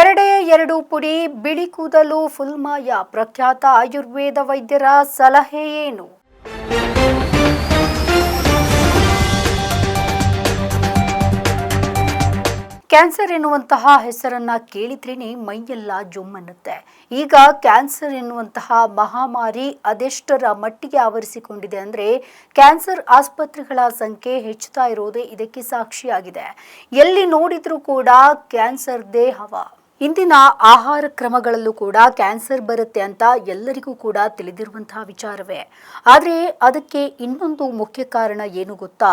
ಎರಡೇ ಎರಡು ಪುಡಿ ಬಿಳಿ ಕೂದಲು ಫುಲ್ಮಾಯ ಪ್ರಖ್ಯಾತ ಆಯುರ್ವೇದ ವೈದ್ಯರ ಸಲಹೆ ಏನು? ಕ್ಯಾನ್ಸರ್ ಎನ್ನುವಂತಹ ಹೆಸರನ್ನ ಕೇಳಿದ್ರೇನೆ ಮೈಯೆಲ್ಲ ಜುಮ್ಮನ್ನುತ್ತೆ. ಈಗ ಕ್ಯಾನ್ಸರ್ ಎನ್ನುವಂತಹ ಮಹಾಮಾರಿ ಅದೆಷ್ಟರ ಮಟ್ಟಿಗೆ ಆವರಿಸಿಕೊಂಡಿದೆ ಅಂದ್ರೆ ಕ್ಯಾನ್ಸರ್ ಆಸ್ಪತ್ರೆಗಳ ಸಂಖ್ಯೆ ಹೆಚ್ಚುತ್ತಾ ಇರೋದೇ ಇದಕ್ಕೆ ಸಾಕ್ಷಿಯಾಗಿದೆ. ಎಲ್ಲಿ ನೋಡಿದ್ರೂ ಕೂಡ ಕ್ಯಾನ್ಸರ್ದೇ ಹವಾ ಇಂದಿನ ಆಹಾರ ಕ್ರಮಗಳಲ್ಲೂ ಕೂಡ ಕ್ಯಾನ್ಸರ್ ಬರುತ್ತೆ ಅಂತ ಎಲ್ಲರಿಗೂ ಕೂಡ ತಿಳಿದಿರುವಂತಹ ವಿಚಾರವೇ. ಆದರೆ ಅದಕ್ಕೆ ಇನ್ನೊಂದು ಮುಖ್ಯ ಕಾರಣ ಏನು ಗೊತ್ತಾ?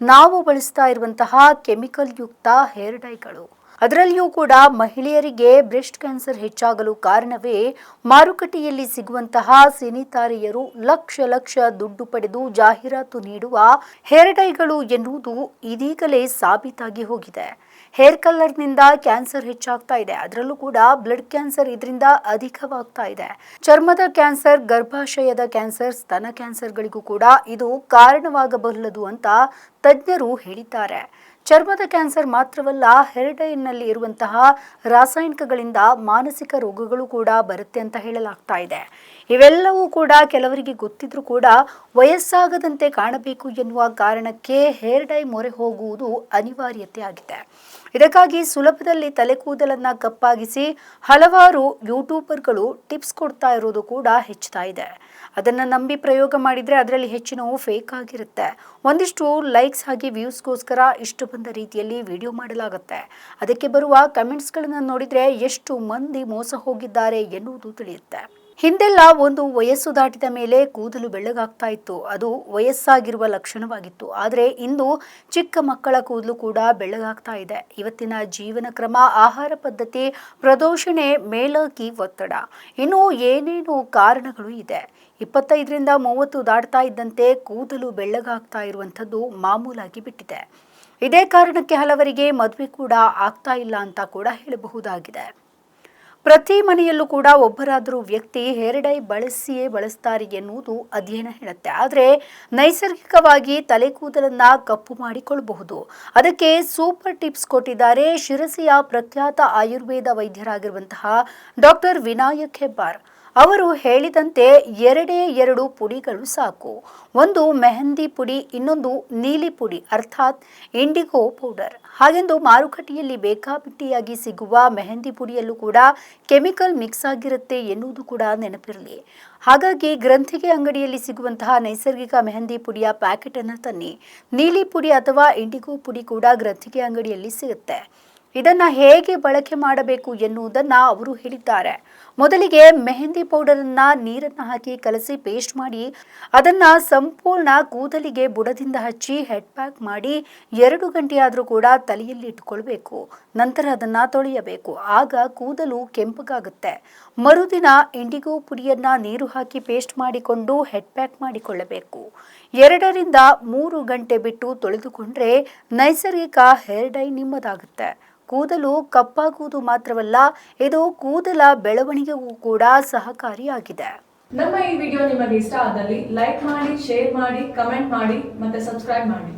ನಾವು ಬಳಸ್ತಾ ಇರುವಂತಹ ಕೆಮಿಕಲ್ ಯುಕ್ತ ಹೇರ್ ಡೈಗಳು ಅದರಲ್ಲಿಯೂ ಕೂಡ ಮಹಿಳೆಯರಿಗೆ ಬ್ರೆಸ್ಟ್ ಕ್ಯಾನ್ಸರ್ ಹೆಚ್ಚಾಗಲು ಕಾರಣವೇ ಮಾರುಕಟ್ಟೆಯಲ್ಲಿ ಸಿಗುವಂತಹ ಸಿನಿತಾರೆಯರು ಲಕ್ಷ ಲಕ್ಷ ದುಡ್ಡು ಪಡೆದು ಜಾಹೀರಾತು ನೀಡುವ ಹೇರ್ ಡೈಗಳು ಎನ್ನುವುದು ಇದೀಗಲೇ ಸಾಬೀತಾಗಿ ಹೋಗಿದೆ. ಹೇರ್ ಕಲರ್ನಿಂದ ಕ್ಯಾನ್ಸರ್ ಹೆಚ್ಚಾಗ್ತಾ ಇದೆ. ಅದರಲ್ಲೂ ಕೂಡ ಬ್ಲಡ್ ಕ್ಯಾನ್ಸರ್ ಇದರಿಂದ ಅಧಿಕವಾಗ್ತಾ ಇದೆ. ಚರ್ಮದ ಕ್ಯಾನ್ಸರ್, ಗರ್ಭಾಶಯದ ಕ್ಯಾನ್ಸರ್, ಸ್ತನ ಕ್ಯಾನ್ಸರ್ಗಳಿಗೂ ಕೂಡ ಇದು ಕಾರಣವಾಗಬಲ್ಲದು ಅಂತ ತಜ್ಞರು ಹೇಳಿದ್ದಾರೆ. ಚರ್ಮದ ಕ್ಯಾನ್ಸರ್ ಮಾತ್ರವಲ್ಲ ಹೆರ್ಡೈನಲ್ಲಿ ಇರುವಂತಹ ರಾಸಾಯನಿಕಗಳಿಂದ ಮಾನಸಿಕ ರೋಗಗಳು ಕೂಡ ಬರುತ್ತೆ ಅಂತ ಹೇಳಲಾಗ್ತಾ ಇದೆ. ಇವೆಲ್ಲವೂ ಕೂಡ ಕೆಲವರಿಗೆ ಗೊತ್ತಿದ್ರೂ ಕೂಡ ವಯಸ್ಸಾಗದಂತೆ ಕಾಣಬೇಕು ಎನ್ನುವ ಕಾರಣಕ್ಕೆ ಹೇರ್ ಡೈ ಮೊರೆ ಹೋಗುವುದು ಅನಿವಾರ್ಯತೆ ಆಗಿದೆ. ಇದಕ್ಕಾಗಿ ಸುಲಭದಲ್ಲಿ ತಲೆ ಕೂದಲನ್ನ ಕಪ್ಪಾಗಿಸಿ ಹಲವಾರು ಯೂಟ್ಯೂಬರ್ಗಳು ಟಿಪ್ಸ್ ಕೊಡ್ತಾ ಇರೋದು ಕೂಡ ಹೆಚ್ಚುತ್ತಾ ಇದೆ. ಅದನ್ನು ನಂಬಿ ಪ್ರಯೋಗ ಮಾಡಿದರೆ ಅದರಲ್ಲಿ ಹೆಚ್ಚಿನವು ಫೇಕ್ ಆಗಿರುತ್ತೆ. ಒಂದಿಷ್ಟು ಲೈಕ್ಸ್ ಆಗಿ ವ್ಯೂಸ್ಗೋಸ್ಕರ ಇಷ್ಟು ಬಂದ ರೀತಿಯಲ್ಲಿ ವಿಡಿಯೋ ಮಾಡಲಾಗುತ್ತೆ. ಅದಕ್ಕೆ ಬರುವ ಕಮೆಂಟ್ಸ್ಗಳನ್ನು ನೋಡಿದರೆ ಎಷ್ಟು ಮಂದಿ ಮೋಸ ಹೋಗಿದ್ದಾರೆ ಎನ್ನುವುದು ತಿಳಿಯುತ್ತೆ. ಹಿಂದೆಲ್ಲ ಒಂದು ವಯಸ್ಸು ದಾಟಿದ ಮೇಲೆ ಕೂದಲು ಬೆಳ್ಳಗಾಗ್ತಾ ಇತ್ತು. ಅದು ವಯಸ್ಸಾಗಿರುವ ಲಕ್ಷಣವಾಗಿತ್ತು. ಆದರೆ ಇಂದು ಚಿಕ್ಕ ಮಕ್ಕಳ ಕೂದಲು ಕೂಡ ಬೆಳ್ಳಗಾಗ್ತಾ ಇದೆ. ಇವತ್ತಿನ ಜೀವನ ಕ್ರಮ, ಆಹಾರ ಪದ್ಧತಿ, ಪ್ರದೋಷಣೆ ಮೇಲಕಿ ಒತ್ತಡ. ಇನ್ನು ಏನೇನು ಕಾರಣಗಳು ಇದೆ. ಇಪ್ಪತ್ತೈದರಿಂದ ಮೂವತ್ತು ದಾಟ್ತಾ ಇದ್ದಂತೆ ಕೂದಲು ಬೆಳ್ಳಗಾಗ್ತಾ ಇರುವಂಥದ್ದು ಮಾಮೂಲಾಗಿ ಬಿಟ್ಟಿದೆ. ಇದೇ ಕಾರಣಕ್ಕೆ ಹಲವರಿಗೆ ಮದುವೆ ಕೂಡ ಆಗ್ತಾ ಇಲ್ಲ ಅಂತ ಕೂಡ ಹೇಳಬಹುದಾಗಿದೆ. ಪ್ರತಿ ಮನೆಯಲ್ಲೂ ಕೂಡ ಒಬ್ಬರಾದರೂ ವ್ಯಕ್ತಿ ಹೇರಡೈ ಬಳಸಿಯೇ ಬಳಸ್ತಾರೆ ಎನ್ನುವುದು ಅಧ್ಯಯನ ಹೇಳುತ್ತೆ. ಆದರೆ ನೈಸರ್ಗಿಕವಾಗಿ ತಲೆ ಕೂದಲನ್ನ ಕಪ್ಪು ಮಾಡಿಕೊಳ್ಳಬಹುದು. ಅದಕ್ಕೆ ಸೂಪರ್ ಟಿಪ್ಸ್ ಕೊಟ್ಟಿದ್ದಾರೆ ಶಿರಸಿಯ ಪ್ರಖ್ಯಾತ ಆಯುರ್ವೇದ ವೈದ್ಯರಾಗಿರುವಂತಹ ಡಾಕ್ಟರ್ ವಿನಾಯಕ್ ಹೆಬ್ಬಾರ್. ಅವರು ಹೇಳಿದಂತೆ ಎರಡೇ ಎರಡು ಪುಡಿಗಳು ಸಾಕು. ಒಂದು ಮೆಹಂದಿ ಪುಡಿ, ಇನ್ನೊಂದು ನೀಲಿ ಪುಡಿ ಅರ್ಥಾತ್ ಇಂಡಿಗೋ ಪೌಡರ್. ಹಾಗೆಂದು ಮಾರುಕಟ್ಟೆಯಲ್ಲಿ ಬೇಕಾಬಿಟ್ಟಿಯಾಗಿ ಸಿಗುವ ಮೆಹಂದಿ ಪುಡಿಯಲ್ಲೂ ಕೂಡ ಕೆಮಿಕಲ್ ಮಿಕ್ಸ್ ಆಗಿರುತ್ತೆ ಎನ್ನುವುದು ಕೂಡ ನೆನಪಿರಲಿ. ಹಾಗಾಗಿ ಗ್ರಂಥಿಗೆ ಅಂಗಡಿಯಲ್ಲಿ ಸಿಗುವಂತಹ ನೈಸರ್ಗಿಕ ಮೆಹಂದಿ ಪುಡಿಯ ಪ್ಯಾಕೆಟ್ ಅನ್ನು ತನ್ನಿ. ನೀಲಿ ಪುಡಿ ಅಥವಾ ಇಂಡಿಗೋ ಪುಡಿ ಕೂಡ ಗ್ರಂಥಿಗೆ ಅಂಗಡಿಯಲ್ಲಿ ಸಿಗುತ್ತೆ. ಇದನ್ನ ಹೇಗೆ ಬಳಕೆ ಮಾಡಬೇಕು ಎನ್ನುವುದನ್ನು ಅವರು ಹೇಳಿದ್ದಾರೆ. ಮೊದಲಿಗೆ ಮೆಹಂದಿ ಪೌಡರನ್ನು ನೀರನ್ನು ಹಾಕಿ ಕಲಸಿ ಪೇಸ್ಟ್ ಮಾಡಿ, ಅದನ್ನ ಸಂಪೂರ್ಣ ಕೂದಲಿಗೆ ಬುಡದಿಂದ ಹಚ್ಚಿ ಹೆಡ್ ಪ್ಯಾಕ್ ಮಾಡಿ ಎರಡು ಗಂಟೆಯಾದರೂ ಕೂಡ ತಲೆಯಲ್ಲಿ ಇಟ್ಕೊಳ್ಬೇಕು. ನಂತರ ಅದನ್ನ ತೊಳೆಯಬೇಕು. ಆಗ ಕೂದಲು ಕೆಂಪಗಾಗುತ್ತೆ. ಮರುದಿನ ಇಂಡಿಗೋ ಪುಡಿಯನ್ನ ನೀರು ಹಾಕಿ ಪೇಸ್ಟ್ ಮಾಡಿಕೊಂಡು ಹೆಡ್ ಪ್ಯಾಕ್ ಮಾಡಿಕೊಳ್ಳಬೇಕು. ಎರಡರಿಂದ ಮೂರು ಗಂಟೆ ಬಿಟ್ಟು ತೊಳೆದುಕೊಂಡ್ರೆ ನೈಸರ್ಗಿಕ ಹೇರ್ ಡೈ ನಿಮ್ಮದಾಗುತ್ತೆ. ಕೂದಲು ಕಪ್ಪಾಗುವುದು ಮಾತ್ರವಲ್ಲ, ಇದು ಕೂದಲ ಬೆಳವಣಿಗೆಗೂ ಕೂಡ ಸಹಕಾರಿಯಾಗಿದೆ. ನಮ್ಮ ಈ ವಿಡಿಯೋ ನಿಮಗೆ ಇಷ್ಟ ಆದಲ್ಲಿ ಲೈಕ್ ಮಾಡಿ, ಶೇರ್ ಮಾಡಿ, ಕಮೆಂಟ್ ಮಾಡಿ ಮತ್ತೆ ಸಬ್ಸ್ಕ್ರೈಬ್ ಮಾಡಿ.